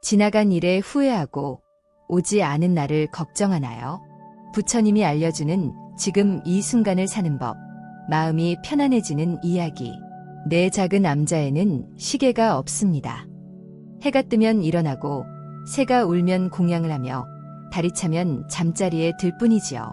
지나간 일에 후회하고 오지 않은 날을 걱정하나요? 부처님이 알려주는 지금 이 순간을 사는 법, 마음이 편안해지는 이야기. 내 작은 암자에는 시계가 없습니다. 해가 뜨면 일어나고, 새가 울면 공양을 하며, 달이 차면 잠자리에 들 뿐이지요.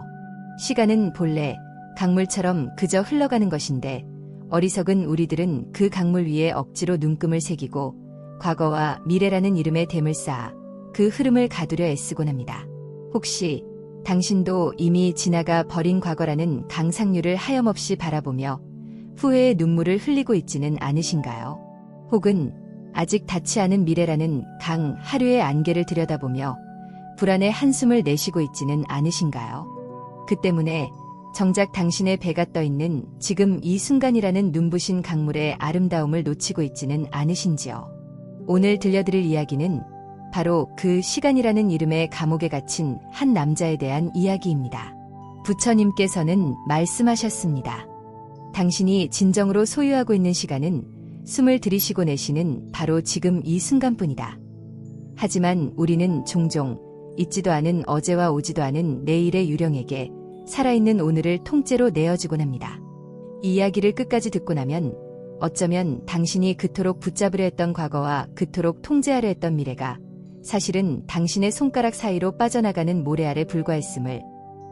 시간은 본래 강물처럼 그저 흘러가는 것인데, 어리석은 우리들은 그 강물 위에 억지로 눈금을 새기고, 과거와 미래라는 이름의 댐을 쌓아 그 흐름을 가두려 애쓰곤 합니다. 혹시 당신도 이미 지나가 버린 과거라는 강상류를 하염없이 바라보며 후회의 눈물을 흘리고 있지는 않으신가요? 혹은 아직 닿지 않은 미래라는 강 하류의 안개를 들여다보며 불안의 한숨을 내쉬고 있지는 않으신가요? 그 때문에 정작 당신의 배가 떠 있는 지금 이 순간이라는 눈부신 강물의 아름다움을 놓치고 있지는 않으신지요? 오늘 들려드릴 이야기는 바로 그 시간이라는 이름의 감옥에 갇힌 한 남자에 대한 이야기입니다. 부처님께서는 말씀하셨습니다. 당신이 진정으로 소유하고 있는 시간은 숨을 들이쉬고 내쉬는 바로 지금 이 순간뿐이다. 하지만 우리는 종종 있지도 않은 어제와 오지도 않은 내일의 유령에게 살아있는 오늘을 통째로 내어주곤 합니다. 이 이야기를 끝까지 듣고 나면 어쩌면 당신이 그토록 붙잡으려 했던 과거와 그토록 통제하려 했던 미래가 사실은 당신의 손가락 사이로 빠져나가는 모래 아래 불과했음을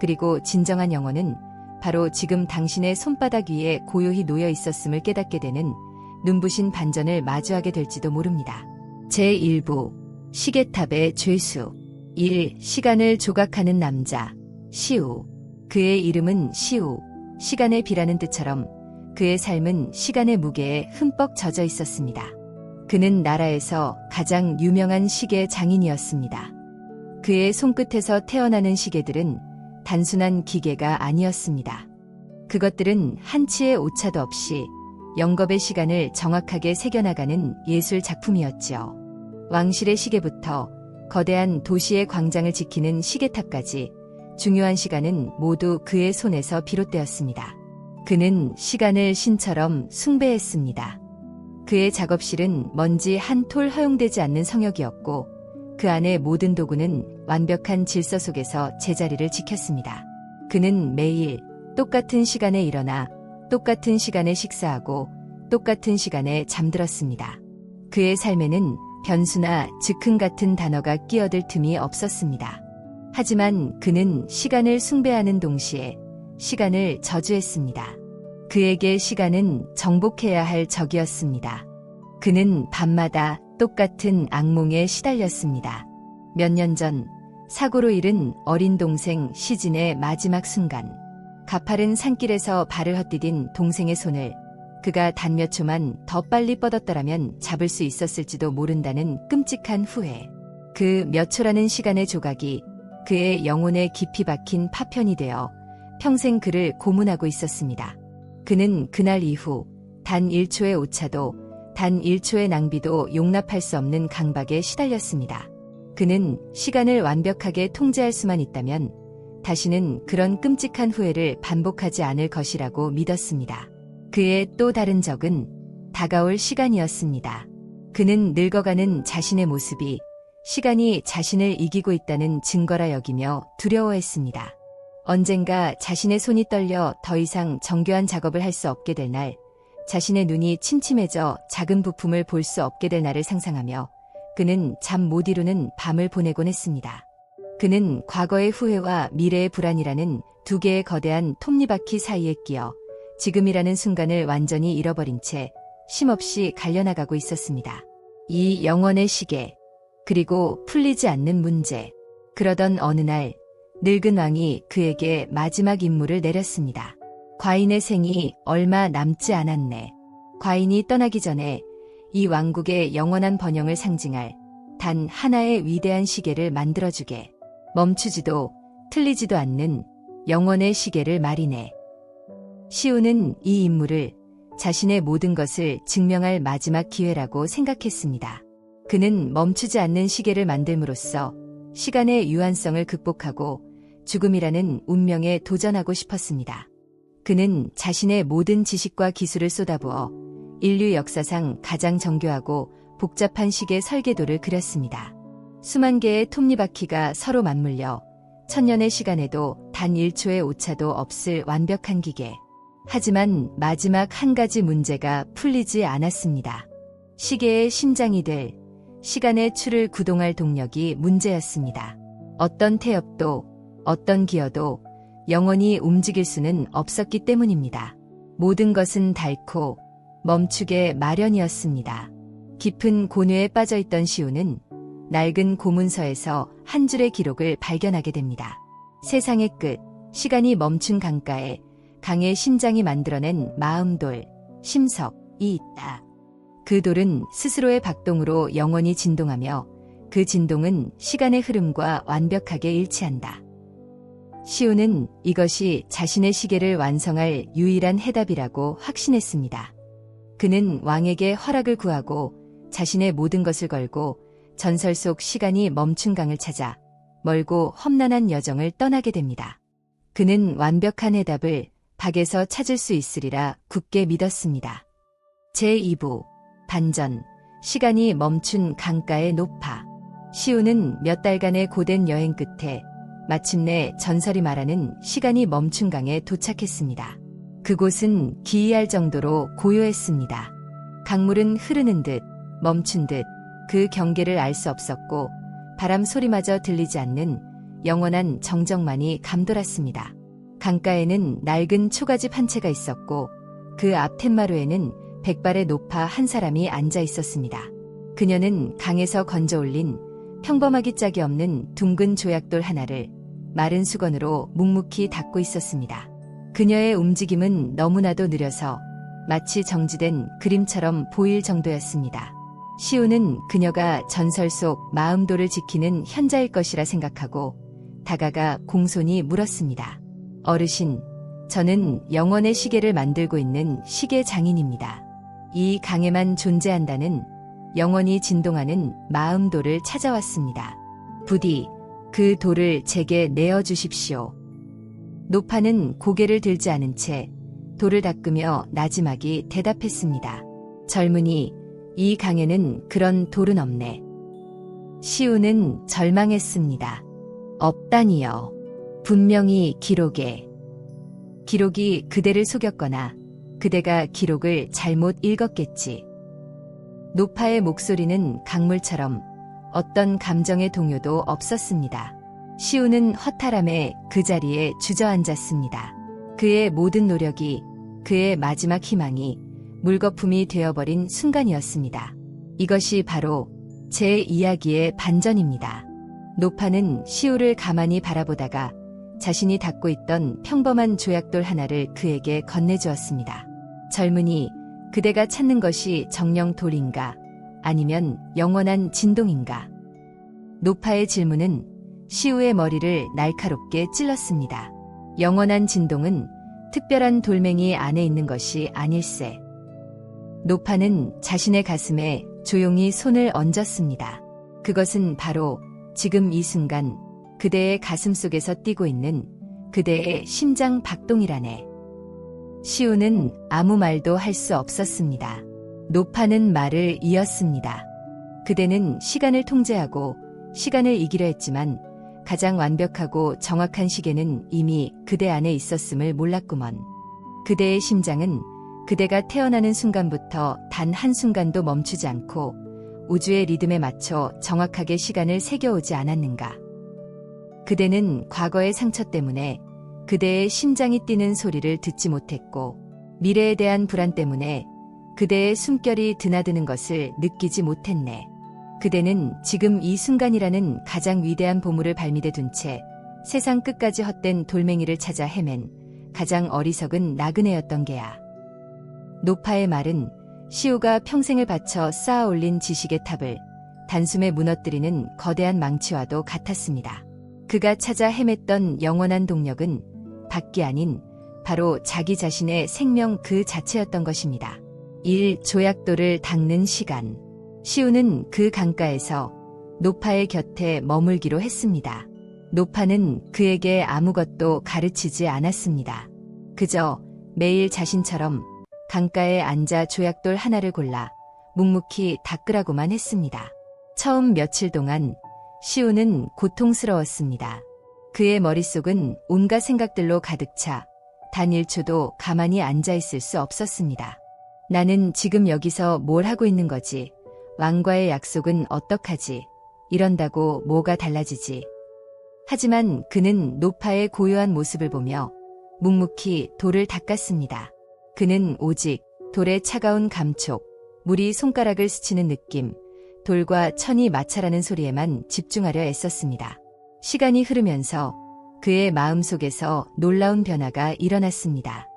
그리고 진정한 영혼은 바로 지금 당신의 손바닥 위에 고요히 놓여 있었음을 깨닫게 되는 눈부신 반전을 마주하게 될지도 모릅니다. 제1부 시계탑의 죄수 1. 시간을 조각하는 남자 시우 그의 이름은 시우 시간의 비라는 뜻처럼 그의 삶은 시간의 무게에 흠뻑 젖어 있었습니다. 그는 나라에서 가장 유명한 시계 장인이었습니다. 그의 손끝에서 태어나는 시계들은 단순한 기계가 아니었습니다. 그것들은 한치의 오차도 없이 영겁의 시간을 정확하게 새겨나가는 예술 작품이었지요. 왕실의 시계부터 거대한 도시의 광장을 지키는 시계탑까지 중요한 시간은 모두 그의 손에서 비롯되었습니다. 그는 시간을 신처럼 숭배했습니다. 그의 작업실은 먼지 한 톨 허용되지 않는 성역이었고 그 안의 모든 도구는 완벽한 질서 속에서 제자리를 지켰습니다. 그는 매일 똑같은 시간에 일어나 똑같은 시간에 식사하고 똑같은 시간에 잠들었습니다. 그의 삶에는 변수나 즉흥 같은 단어가 끼어들 틈이 없었습니다. 하지만 그는 시간을 숭배하는 동시에 시간을 저주했습니다. 그에게 시간은 정복해야 할 적이었습니다. 그는 밤마다 똑같은 악몽에 시달렸습니다. 몇 년 전 사고로 잃은 어린 동생 시진의 마지막 순간 가파른 산길에서 발을 헛디딘 동생의 손을 그가 단 몇 초만 더 빨리 뻗었더라면 잡을 수 있었을지도 모른다는 끔찍한 후회. 그 몇 초라는 시간의 조각이 그의 영혼에 깊이 박힌 파편이 되어 평생 그를 고문하고 있었습니다. 그는 그날 이후 단 1초의 오차도 단 1초의 낭비도 용납할 수 없는 강박에 시달렸습니다. 그는 시간을 완벽하게 통제할 수만 있다면 다시는 그런 끔찍한 후회를 반복하지 않을 것이라고 믿었습니다. 그의 또 다른 적은 다가올 시간이었습니다. 그는 늙어가는 자신의 모습이 시간이 자신을 이기고 있다는 증거라 여기며 두려워했습니다. 언젠가 자신의 손이 떨려 더 이상 정교한 작업을 할 수 없게 될 날, 자신의 눈이 침침해져 작은 부품을 볼 수 없게 될 날을 상상하며 그는 잠 못 이루는 밤을 보내곤 했습니다. 그는 과거의 후회와 미래의 불안이라는 두 개의 거대한 톱니바퀴 사이에 끼어 지금이라는 순간을 완전히 잃어버린 채 쉼없이 갈려나가고 있었습니다. 이 영원의 시계, 그리고 풀리지 않는 문제. 그러던 어느 날 늙은 왕이 그에게 마지막 임무를 내렸습니다. 과인의 생이 얼마 남지 않았네. 과인이 떠나기 전에 이 왕국의 영원한 번영을 상징할 단 하나의 위대한 시계를 만들어주게. 멈추지도 틀리지도 않는 영원의 시계를 말이네. 시우는 이 임무를 자신의 모든 것을 증명할 마지막 기회라고 생각했습니다. 그는 멈추지 않는 시계를 만듦으로써 시간의 유한성을 극복하고 죽음이라는 운명에 도전하고 싶었습니다. 그는 자신의 모든 지식과 기술을 쏟아부어 인류 역사상 가장 정교하고 복잡한 시계 설계도를 그렸습니다. 수만 개의 톱니바퀴가 서로 맞물려 천년의 시간에도 단 1초의 오차도 없을 완벽한 기계. 하지만 마지막 한 가지 문제가 풀리지 않았습니다. 시계의 심장이 될 시간의 추를 구동할 동력이 문제였습니다. 어떤 태엽도 어떤 기어도 영원히 움직일 수는 없었기 때문입니다. 모든 것은 닳고 멈추게 마련이었습니다. 깊은 고뇌에 빠져있던 시우는 낡은 고문서에서 한 줄의 기록을 발견하게 됩니다. 세상의 끝, 시간이 멈춘 강가에 강의 심장이 만들어낸 마음돌, 심석이 있다. 그 돌은 스스로의 박동으로 영원히 진동하며 그 진동은 시간의 흐름과 완벽하게 일치한다. 시우는 이것이 자신의 시계를 완성할 유일한 해답이라고 확신했습니다. 그는 왕에게 허락을 구하고 자신의 모든 것을 걸고 전설 속 시간이 멈춘 강을 찾아 멀고 험난한 여정을 떠나게 됩니다. 그는 완벽한 해답을 박에서 찾을 수 있으리라 굳게 믿었습니다. 제2부 반전 시간이 멈춘 강가의 높아 시우는 몇 달간의 고된 여행 끝에 마침내 전설이 말하는 시간이 멈춘 강에 도착했습니다. 그곳은 기이할 정도로 고요했습니다. 강물은 흐르는 듯 멈춘 듯 그 경계를 알 수 없었고 바람 소리마저 들리지 않는 영원한 정적만이 감돌았습니다. 강가에는 낡은 초가집 한 채가 있었고 그앞 툇마루에는 백발의 노파 한 사람이 앉아 있었습니다. 그녀는 강에서 건져 올린 평범하기 짝이 없는 둥근 조약돌 하나를 마른 수건으로 묵묵히 닦고 있었습니다. 그녀의 움직임은 너무나도 느려서 마치 정지된 그림처럼 보일 정도였습니다. 시우는 그녀가 전설 속 마음도를 지키는 현자일 것이라 생각하고 다가가 공손히 물었습니다. 어르신, 저는 영원의 시계를 만들고 있는 시계 장인입니다. 이 강에만 존재한다는 영원히 진동하는 마음도를 찾아왔습니다. 부디 그 돌을 제게 내어 주십시오. 노파는 고개를 들지 않은 채 돌을 닦으며 나지막이 대답했습니다. 젊은이, 이 강에는 그런 돌은 없네. 시우는 절망했습니다. 없다니요. 분명히 기록에. 기록이 그대를 속였거나 그대가 기록을 잘못 읽었겠지. 노파의 목소리는 강물처럼 어떤 감정의 동요도 없었습니다. 시우는 허탈함에 그 자리에 주저앉았습니다. 그의 모든 노력이 그의 마지막 희망이 물거품이 되어버린 순간이었습니다. 이것이 바로 제 이야기의 반전입니다. 노파는 시우를 가만히 바라보다가 자신이 닦고 있던 평범한 조약돌 하나를 그에게 건네주었습니다. 젊은이, 그대가 찾는 것이 정령 돌인가 아니면 영원한 진동인가? 노파의 질문은 시우의 머리를 날카롭게 찔렀습니다. 영원한 진동은 특별한 돌멩이 안에 있는 것이 아닐세. 노파는 자신의 가슴에 조용히 손을 얹었습니다. 그것은 바로 지금 이 순간 그대의 가슴 속에서 뛰고 있는 그대의 심장 박동이라네. 시우는 아무 말도 할 수 없었습니다. 노파는 말을 이었습니다. 그대는 시간을 통제하고 시간을 이기려 했지만 가장 완벽하고 정확한 시계는 이미 그대 안에 있었음을 몰랐구먼. 그대의 심장은 그대가 태어나는 순간부터 단 한순간도 멈추지 않고 우주의 리듬에 맞춰 정확하게 시간을 새겨오지 않았는가. 그대는 과거의 상처 때문에 그대의 심장이 뛰는 소리를 듣지 못했고 미래에 대한 불안 때문에 그대의 숨결이 드나드는 것을 느끼지 못했네. 그대는 지금 이 순간이라는 가장 위대한 보물을 발밑에 둔 채 세상 끝까지 헛된 돌멩이를 찾아 헤맨 가장 어리석은 나그네였던 게야. 노파의 말은 시우가 평생을 바쳐 쌓아 올린 지식의 탑을 단숨에 무너뜨리는 거대한 망치와도 같았습니다. 그가 찾아 헤맸던 영원한 동력은 밖이 아닌 바로 자기 자신의 생명 그 자체였던 것입니다. 1. 조약돌을 닦는 시간. 시우는 그 강가에서 노파의 곁에 머물기로 했습니다. 노파는 그에게 아무것도 가르치지 않았습니다. 그저 매일 자신처럼 강가에 앉아 조약돌 하나를 골라 묵묵히 닦으라고만 했습니다. 처음 며칠 동안 시우는 고통스러웠습니다. 그의 머릿속은 온갖 생각들로 가득 차단 1초도 가만히 앉아 있을 수 없었습니다. 나는 지금 여기서 뭘 하고 있는 거지? 왕과의 약속은 어떡하지? 이런다고 뭐가 달라지지? 하지만 그는 노파의 고요한 모습을 보며 묵묵히 돌을 닦았습니다. 그는 오직 돌의 차가운 감촉, 물이 손가락을 스치는 느낌, 돌과 천이 마찰하는 소리에만 집중하려 애썼습니다. 시간이 흐르면서 그의 마음속에서 놀라운 변화가 일어났습니다.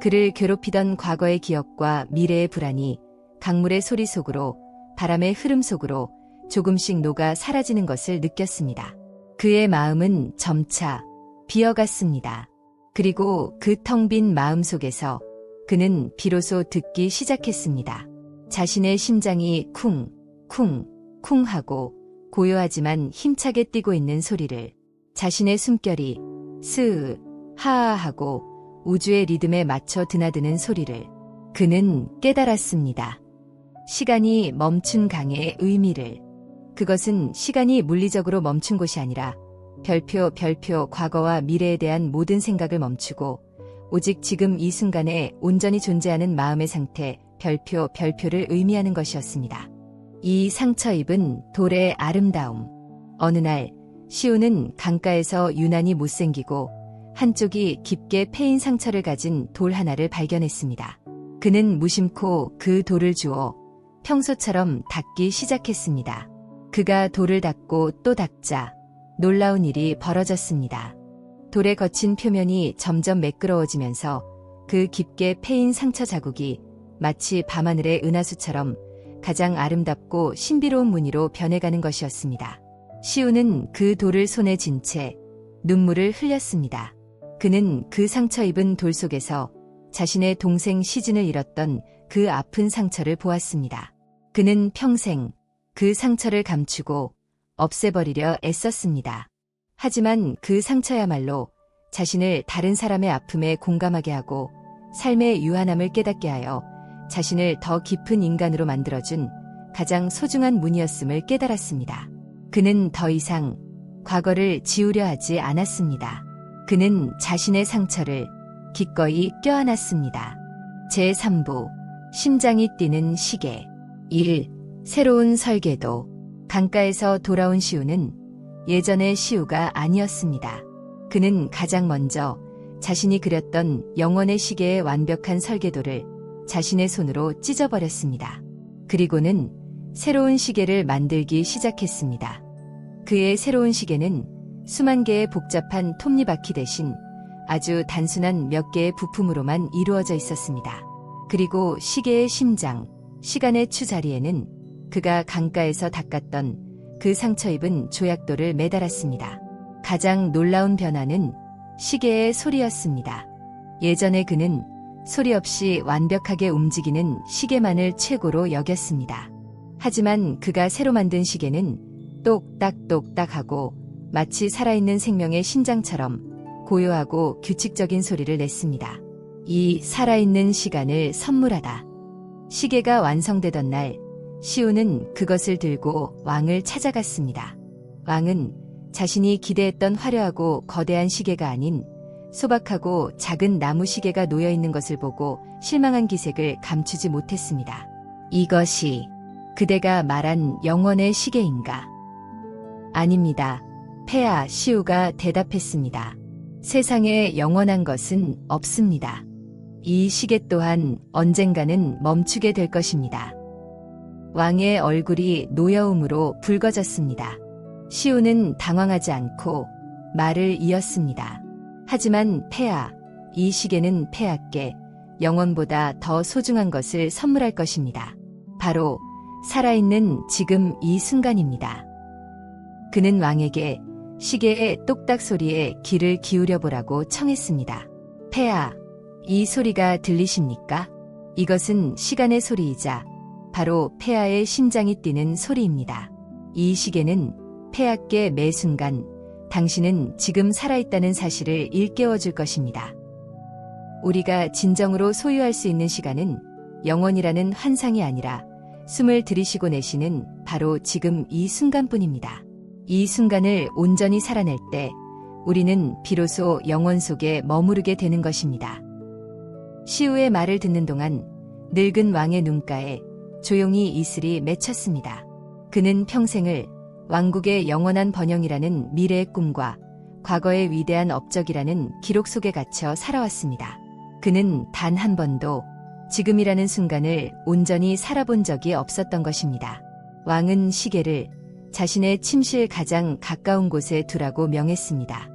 그를 괴롭히던 과거의 기억과 미래의 불안이 강물의 소리 속으로 바람의 흐름 속으로 조금씩 녹아 사라지는 것을 느꼈습니다. 그의 마음은 점차 비어갔습니다. 그리고 그 텅 빈 마음 속에서 그는 비로소 듣기 시작했습니다. 자신의 심장이 쿵, 쿵, 쿵 하고 고요하지만 힘차게 뛰고 있는 소리를 자신의 숨결이 스으, 하아 하고 우주의 리듬에 맞춰 드나드는 소리를 그는 깨달았습니다. 시간이 멈춘 강의 의미를 그것은 시간이 물리적으로 멈춘 곳이 아니라 별표 별표 과거와 미래에 대한 모든 생각을 멈추고 오직 지금 이 순간에 온전히 존재하는 마음의 상태 별표 별표를 의미하는 것이었습니다. 이 상처 입은 돌의 아름다움. 어느 날 시우는 강가에서 유난히 못생기고 한쪽이 깊게 패인 상처를 가진 돌 하나를 발견했습니다. 그는 무심코 그 돌을 주워 평소처럼 닦기 시작했습니다. 그가 돌을 닦고 또 닦자 놀라운 일이 벌어졌습니다. 돌의 거친 표면이 점점 매끄러워지면서 그 깊게 패인 상처 자국이 마치 밤하늘의 은하수처럼 가장 아름답고 신비로운 무늬로 변해가는 것이었습니다. 시우는 그 돌을 손에 쥔 채 눈물을 흘렸습니다. 그는 그 상처 입은 돌 속에서 자신의 동생 시즌을 잃었던 그 아픈 상처를 보았습니다. 그는 평생 그 상처를 감추고 없애버리려 애썼습니다. 하지만 그 상처야말로 자신을 다른 사람의 아픔에 공감하게 하고 삶의 유한함을 깨닫게 하여 자신을 더 깊은 인간으로 만들어준 가장 소중한 문이었음을 깨달았습니다. 그는 더 이상 과거를 지우려 하지 않았습니다. 그는 자신의 상처를 기꺼이 껴안았습니다. 제3부 심장이 뛰는 시계 1. 새로운 설계도 강가에서 돌아온 시우는 예전의 시우가 아니었습니다. 그는 가장 먼저 자신이 그렸던 영원의 시계의 완벽한 설계도를 자신의 손으로 찢어버렸습니다. 그리고는 새로운 시계를 만들기 시작했습니다. 그의 새로운 시계는 수만 개의 복잡한 톱니바퀴 대신 아주 단순한 몇 개의 부품으로만 이루어져 있었습니다. 그리고 시계의 심장, 시간의 추 자리에는 그가 강가에서 닦았던 그 상처 입은 조약돌을 매달았습니다. 가장 놀라운 변화는 시계의 소리였습니다. 예전에 그는 소리 없이 완벽하게 움직이는 시계만을 최고로 여겼습니다. 하지만 그가 새로 만든 시계는 똑딱똑딱 하고 마치 살아있는 생명의 심장처럼 고요하고 규칙적인 소리를 냈습니다. 이 살아있는 시간을 선물하다. 시계가 완성되던 날, 시우는 그것을 들고 왕을 찾아갔습니다. 왕은 자신이 기대했던 화려하고 거대한 시계가 아닌 소박하고 작은 나무 시계가 놓여 있는 것을 보고 실망한 기색을 감추지 못했습니다. 이것이 그대가 말한 영원의 시계인가? 아닙니다. 폐하 시우가 대답했습니다. 세상에 영원한 것은 없습니다. 이 시계 또한 언젠가는 멈추게 될 것입니다. 왕의 얼굴이 노여움으로 붉어졌습니다. 시우는 당황하지 않고 말을 이었습니다. 하지만 폐하, 이 시계는 폐하께 영원보다 더 소중한 것을 선물할 것입니다. 바로 살아있는 지금 이 순간입니다. 그는 왕에게 시계의 똑딱 소리에 귀를 기울여 보라고 청했습니다. 폐하, 이 소리가 들리십니까? 이것은 시간의 소리이자 바로 폐하의 심장이 뛰는 소리입니다. 이 시계는 폐하께 매 순간 당신은 지금 살아있다는 사실을 일깨워 줄 것입니다. 우리가 진정으로 소유할 수 있는 시간은 영원이라는 환상이 아니라 숨을 들이쉬고 내쉬는 바로 지금 이 순간뿐입니다. 이 순간을 온전히 살아낼 때 우리는 비로소 영원 속에 머무르게 되는 것입니다. 시우의 말을 듣는 동안 늙은 왕의 눈가에 조용히 이슬이 맺혔습니다. 그는 평생을 왕국의 영원한 번영이라는 미래의 꿈과 과거의 위대한 업적이라는 기록 속에 갇혀 살아왔습니다. 그는 단 한 번도 지금이라는 순간을 온전히 살아본 적이 없었던 것입니다. 왕은 시계를 자신의 침실 가장 가까운 곳에 두라고 명했습니다.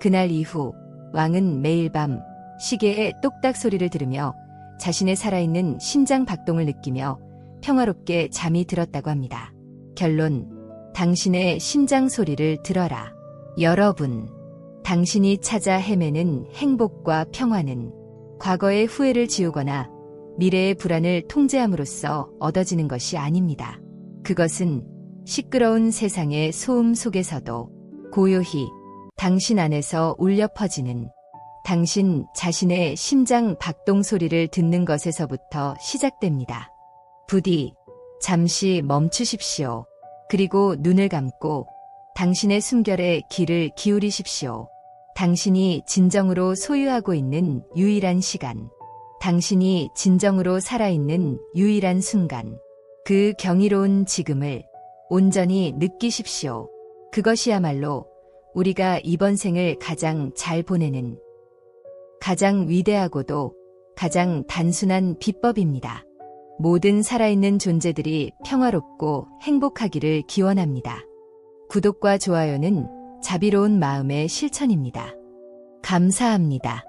그날 이후 왕은 매일 밤 시계의 똑딱 소리를 들으며 자신의 살아있는 심장 박동을 느끼며 평화롭게 잠이 들었다고 합니다. 결론, 당신의 심장 소리를 들어라. 여러분, 당신이 찾아 헤매는 행복과 평화는 과거의 후회를 지우거나 미래의 불안을 통제함으로써 얻어지는 것이 아닙니다. 그것은 시끄러운 세상의 소음 속에서도 고요히 당신 안에서 울려 퍼지는 당신 자신의 심장 박동 소리를 듣는 것에서부터 시작됩니다. 부디 잠시 멈추십시오. 그리고 눈을 감고 당신의 숨결에 귀를 기울이십시오. 당신이 진정으로 소유하고 있는 유일한 시간. 당신이 진정으로 살아있는 유일한 순간. 그 경이로운 지금을 온전히 느끼십시오. 그것이야말로 우리가 이번 생을 가장 잘 보내는 가장 위대하고도 가장 단순한 비법입니다. 모든 살아있는 존재들이 평화롭고 행복하기를 기원합니다. 구독과 좋아요는 자비로운 마음의 실천입니다. 감사합니다.